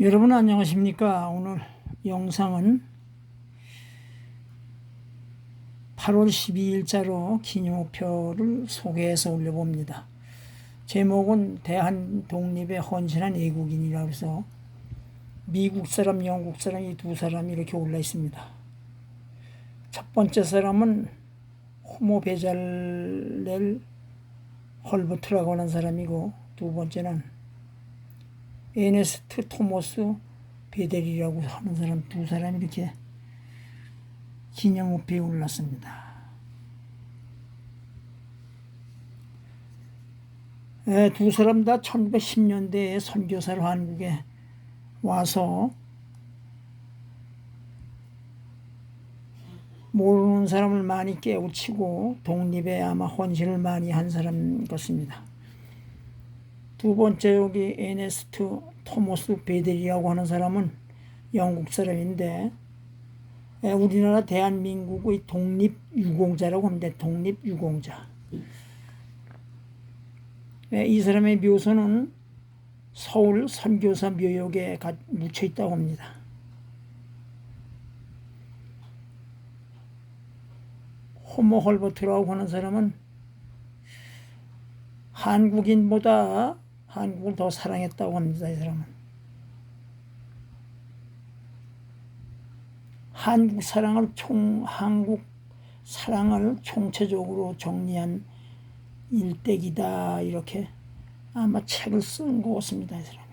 여러분 안녕하십니까? 오늘 영상은 8월 12일자로 기념우표를 소개해서 올려봅니다. 제목은 대한 독립에 헌신한 애국인이라고 해서 미국 사람, 영국 사람 이 두 사람이 이렇게 올라 있습니다. 첫 번째 사람은 호모 베잘렐 헐버트라고 하는 사람이고 두 번째는 에네스트 토머스 베델이라고 하는 사람 두 사람이 이렇게 기념우표에 올랐습니다. 에, 두 사람 다 1910년대에 선교사로 한국에 와서 모르는 사람을 많이 깨우치고 독립에 아마 헌신을 많이 한 사람 같습니다. 두 번째 여기 에네스트 토머스 베델이라고 하는 사람은 영국 사람인데 에, 우리나라 대한민국의 독립 유공자라고 합니다. 독립 유공자. 에, 이 사람의 묘소는 서울 선교사 묘역에 가- 묻혀 있다고 합니다. 호모 헐버트라고 하는 사람은 한국인보다 한국을 더 사랑했다고 합니다. 이 사람은 한국 사랑을 총 한국 사랑을 총체적으로 정리한 일대기다 이렇게 아마 책을 쓴 것 같습니다. 이 사람이.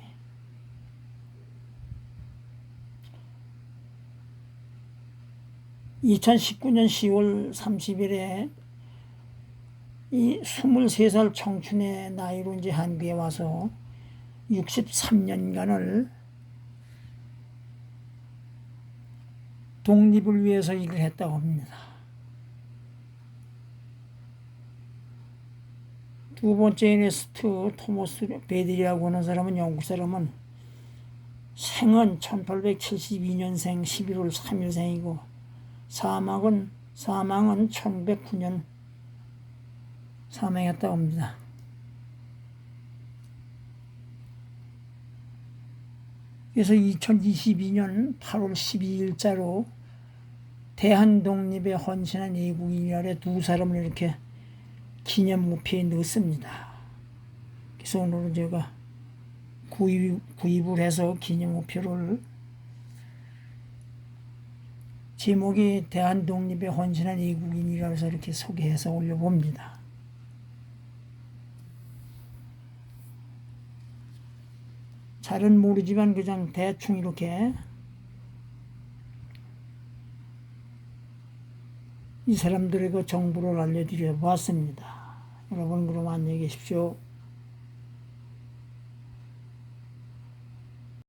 (2019년 10월 30일에) 이 23살 청춘의 나이로 이제 한국에 와서 63년간을 독립을 위해서 일을 했다고 합니다. 두 번째 에네스트 토머스 베들이라고 하는 사람은 영국 사람은 생은 1872년생 11월 3일생이고 사망은 사망은 1909년 사망했다고 합니다. 그래서 2022년 8월 12일자로 대한독립에 헌신한 애국인이라래 두 사람을 이렇게 기념 우표에 넣습니다. 그래서 오늘은 제가 구입, 구입을 해서 기념 우표를 제목이 대한독립에 헌신한 애국인이라고 해서 이렇게 소개해서 올려봅니다. 잘은 모르지만 그냥 대충 이렇게 이 사람들의 그 정보를 알려드려 보았습니다. 여러분 그럼 안녕히 계십시오.